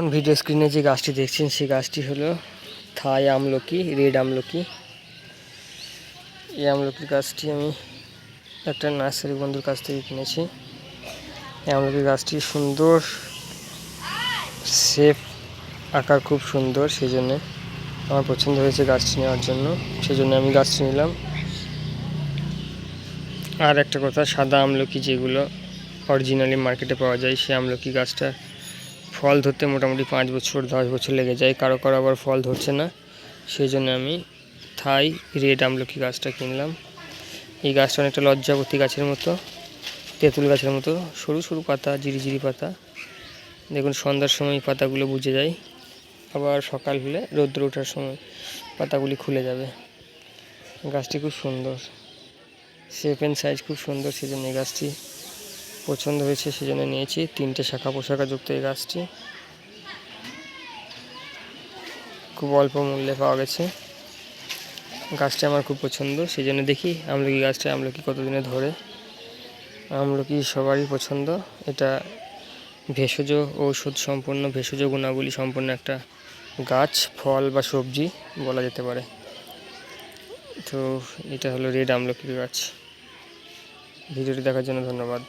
এখন ভিডিও স্ক্রিনে যে গাছটি দেখছেন, সেই গাছটি হলো থাই আমলকি, রেড আমলকি। এই আমলকি গাছটি আমি একটা নার্সারি বন্ধুর কাছ থেকে কিনেছি। এই আমলকি গাছটি সুন্দর সেফ আকার খুব সুন্দর সেই জন্যে আমার পছন্দ হয়েছে গাছটি নেওয়ার জন্য। সেই জন্য আমি গাছটি নিলাম। আর একটা কথা, সাদা আমলকি যেগুলো অরিজিনালি মার্কেটে পাওয়া যায়, সেই আমলকি গাছটা ফল ধরতে মোটামুটি পাঁচ বছর, দশ বছর লেগে যায়। কারও কারও আবার ফল ধরছে না। সেই জন্য আমি থাই রেড আমলকি গাছটা কিনলাম। এই গাছটা অনেকটা লজ্জাবতী গাছের মতো, তেঁতুল গাছের মতো। সরু সরু পাতা জিরিজিরি পাতা। দেখুন, সন্ধ্যার সময় পাতাগুলো বুঝে যায়। আবার সকাল হলে রৌদ্র ওঠার সময় পাতাগুলি খুলে যাবে। গাছটি খুব সুন্দর। শেপ অ্যান্ড সাইজ খুব সুন্দর সেজন্য এই গাছটি পছন্দ হয়েছে, সেজন্য নিয়েছি। তিনটে শাখা পোশাকা যুক্ত এই গাছটি। খুব অল্প মূল্যে পাওয়া গেছে। গাছটা আমার খুব পছন্দ সেই জন্য দেখি আমলকি গাছটা আমলকি কতদিনে ধরে। আমলকি সবারই পছন্দ। এটা ভেষজ ঔষধ সম্পন্ন ভেষজ গুণাবলী সম্পন্ন একটা গাছ, ফল বা সবজি বলা যেতে পারে। তো এটা হলো রেড আমলকির গাছ। ভিডিওটি দেখার জন্য ধন্যবাদ।